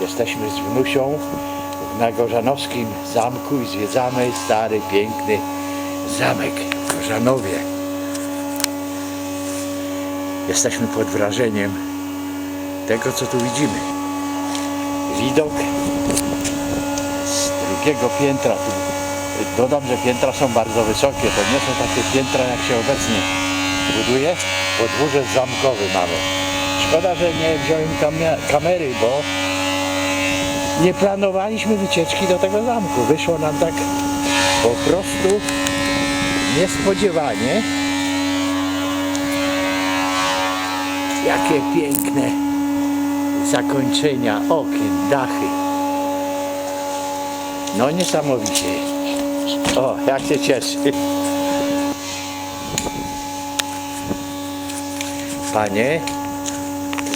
Jesteśmy z wnusią na Gorzanowskim zamku i zwiedzamy stary, piękny zamek w Gorzanowie. Jesteśmy pod wrażeniem tego, co tu widzimy. Widok z drugiego piętra. Dodam, że piętra są bardzo wysokie. To nie są takie piętra, jak się obecnie buduje. Podwórze zamkowe mamy. Szkoda, że nie wziąłem kamery, bo nie planowaliśmy wycieczki do tego zamku. Wyszło nam tak po prostu niespodziewanie. Jakie piękne zakończenia okien, dachy. No niesamowicie. O, jak się cieszy. Panie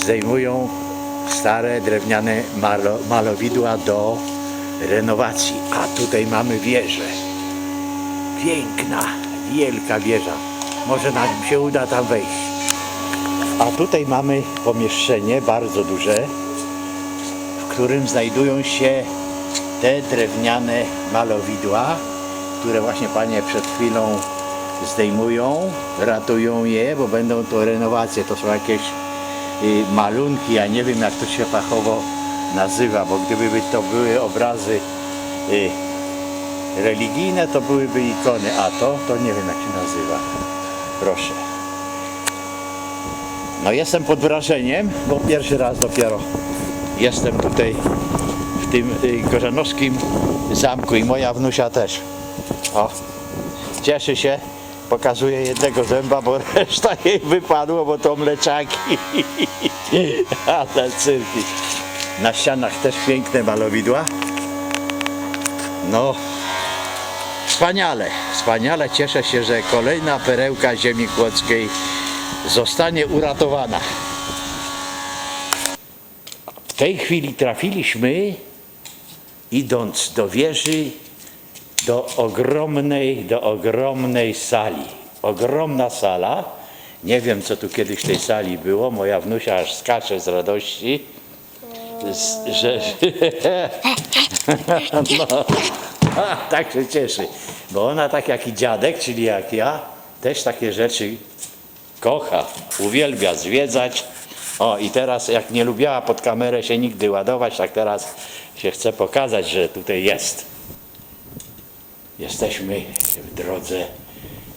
zdejmują stare drewniane malo, malowidła do renowacji. A tutaj mamy wieżę. Piękna, wielka wieża. Może nam się uda tam wejść. A tutaj mamy pomieszczenie bardzo duże, w którym znajdują się te drewniane malowidła, które właśnie panie przed chwilą zdejmują, ratują je, bo będą to renowacje. To są jakieś malunki, ja nie wiem jak to się fachowo nazywa, bo gdyby to były obrazy y, religijne, to byłyby ikony, a to, to nie wiem jak się nazywa. Proszę. No jestem pod wrażeniem, bo pierwszy raz dopiero jestem tutaj w tym y, gorzanowskim zamku i moja wnusia też. O, cieszy się, pokazuje jednego zęba, bo reszta jej wypadło, bo to mleczaki. Ale cyrki. Na ścianach też piękne malowidła. No, wspaniale, wspaniale. Cieszę się, że kolejna perełka ziemi kłodzkiej zostanie uratowana. W tej chwili trafiliśmy, idąc do wieży, do ogromnej, do ogromnej sali. Ogromna sala. Nie wiem, co tu kiedyś tej sali było. Moja wnusia aż skacze z radości. Z, że, no, tak się cieszy. Bo ona tak jak i dziadek, czyli jak ja, też takie rzeczy kocha, uwielbia zwiedzać. O i teraz jak nie lubiła pod kamerę się nigdy ładować, tak teraz się chce pokazać, że tutaj jest. Jesteśmy w drodze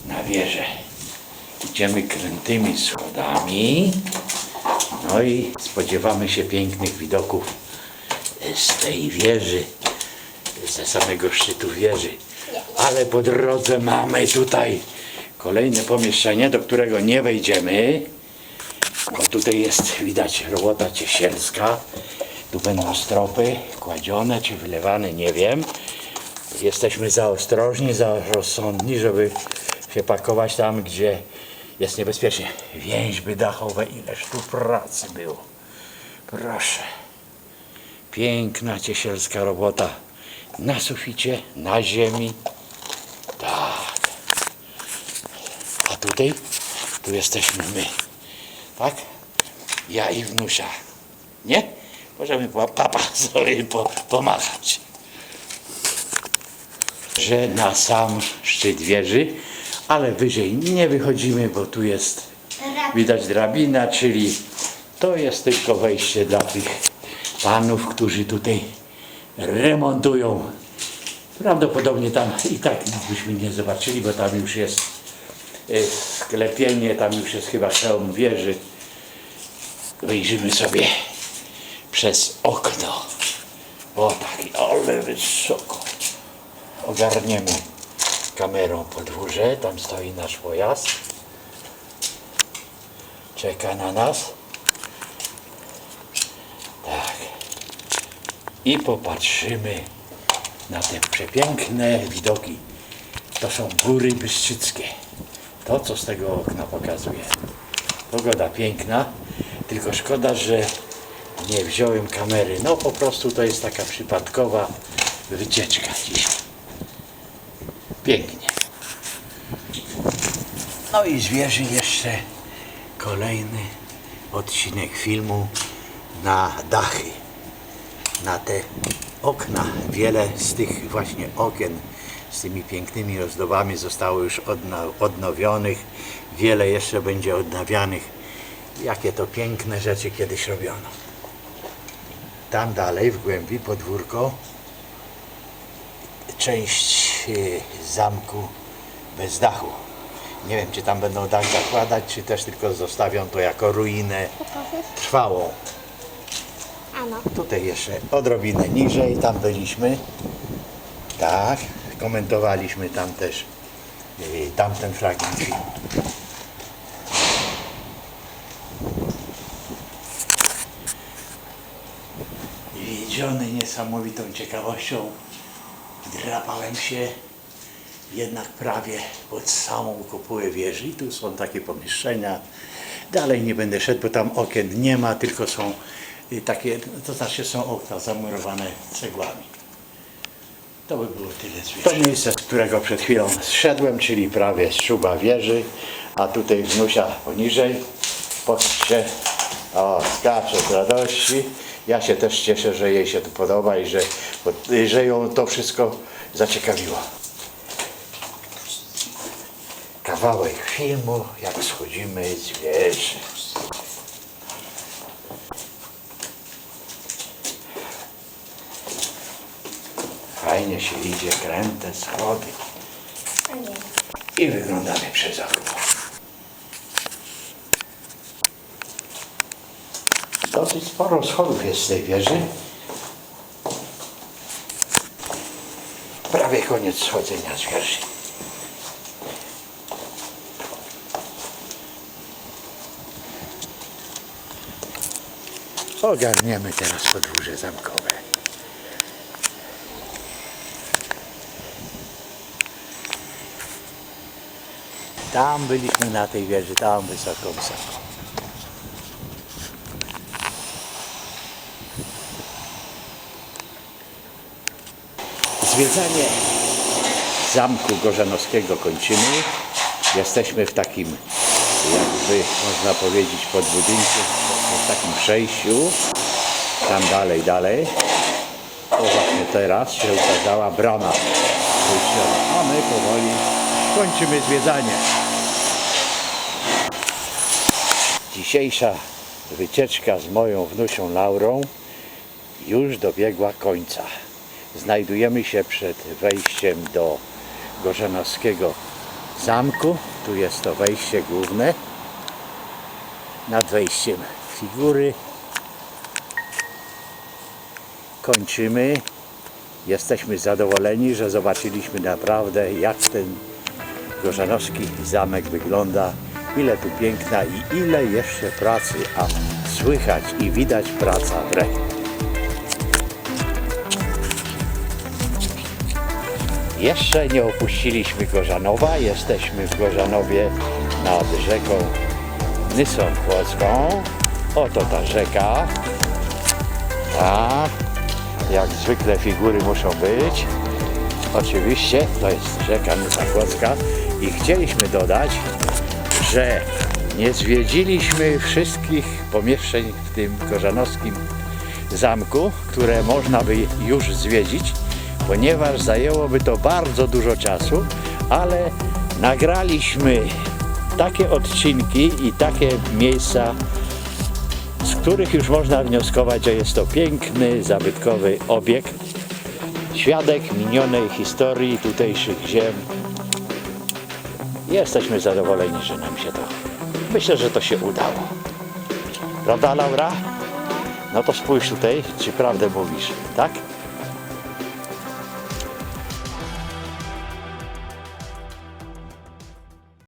na wieżę. Idziemy krętymi schodami. No i spodziewamy się pięknych widoków z tej wieży, ze samego szczytu wieży. Ale po drodze mamy tutaj kolejne pomieszczenie, do którego nie wejdziemy, bo tutaj jest widać robota ciesielska. Tu będą stropy kładzione czy wylewane, nie wiem. Jesteśmy za ostrożni, za rozsądni, żeby się pakować tam, gdzie jest niebezpiecznie. Więźby dachowe, ileż tu pracy było. Proszę. Piękna ciesielska robota. Na suficie, na ziemi. Tak. A tutaj, tu jesteśmy my. Tak? Ja i wnusia. Nie? Możemy papa sobie po, pomachać. Że na sam szczyt wieży, ale wyżej nie wychodzimy, bo tu jest widać drabina, czyli to jest tylko wejście dla tych panów, którzy tutaj remontują. Prawdopodobnie tam i tak nic byśmy nie zobaczyli, bo tam już jest y, sklepienie, tam już jest chyba hełm wieży. Wyjrzymy sobie przez okno. O taki, ale wysoko. Ogarniemy kamerą podwórze, tam stoi nasz pojazd. Czeka na nas. Tak. I popatrzymy na te przepiękne widoki. To są góry Bystrzyckie. To, co z tego okna pokazuje. Pogoda piękna, tylko szkoda, że nie wziąłem kamery. No po prostu to jest taka przypadkowa wycieczka dzisiaj. Pięknie. No i z wieży jeszcze kolejny odcinek filmu na dachy. na te okna. Wiele z tych właśnie okien z tymi pięknymi ozdobami zostało już odno- odnowionych. Wiele jeszcze będzie odnawianych. Jakie to piękne rzeczy kiedyś robiono. Tam dalej w głębi podwórko część zamku bez dachu. Nie wiem, czy tam będą dach zakładać, czy też tylko zostawią to jako ruinę trwałą. Ano. Tutaj jeszcze odrobinę niżej, tam byliśmy. Tak, komentowaliśmy tam też y, tamten fragment filmu. Wiedziony niesamowitą ciekawością, drapałem się jednak prawie pod samą kopułę wieży. I tu są takie pomieszczenia. Dalej nie będę szedł, bo tam okien nie ma, tylko są y, takie, to znaczy są okna zamurowane cegłami. To by było tyle z wieży. To miejsce, z którego przed chwilą zszedłem, czyli prawie z szuba wieży, a tutaj wnusia poniżej. Patrzcie, o, skacze z radości. Ja się też cieszę, że jej się to podoba i że, że ją to wszystko zaciekawiło. Kawałek filmu, jak schodzimy z wieży. Fajnie się idzie, kręte schody i wyglądamy przez okno. Dosyć sporo schodów jest z tej wieży. Prawie koniec schodzenia z wieży. Ogarniemy teraz podwórze zamkowe. Tam byliśmy na tej wieży, tam wysoko, wysoko. Zwiedzanie Zamku Gorzanowskiego kończymy. Jesteśmy w takim, jakby można powiedzieć, pod budynkiem, w takim przejściu. Tam dalej, dalej. O właśnie teraz się ukazała brama. A my powoli kończymy zwiedzanie. Dzisiejsza wycieczka z moją wnusią Laurą już dobiegła końca. Znajdujemy się przed wejściem do Gorzenowskiego Zamku. Tu jest to wejście główne. Nad wejściem figury. Kończymy. Jesteśmy zadowoleni, że zobaczyliśmy naprawdę jak ten Gorzanowski zamek wygląda, ile tu piękna i ile jeszcze pracy, a słychać i widać praca w re. Jeszcze nie opuściliśmy Gorzanowa, jesteśmy w Gorzanowie nad rzeką Nysą Chłocką. Oto ta rzeka. A, jak zwykle figury muszą być. Oczywiście to jest rzeka Nysa Chłocka i chcieliśmy dodać, że nie zwiedziliśmy wszystkich pomieszczeń w tym korzanowskim zamku, które można by już zwiedzić, ponieważ zajęłoby to bardzo dużo czasu, ale nagraliśmy takie odcinki i takie miejsca, z których już można wnioskować, że jest to piękny, zabytkowy obiekt, świadek minionej historii tutejszych ziem. Jesteśmy zadowoleni, że nam się to. Myślę, że to się udało. Prawda, Laura? No to spójrz tutaj, czy prawdę mówisz, tak?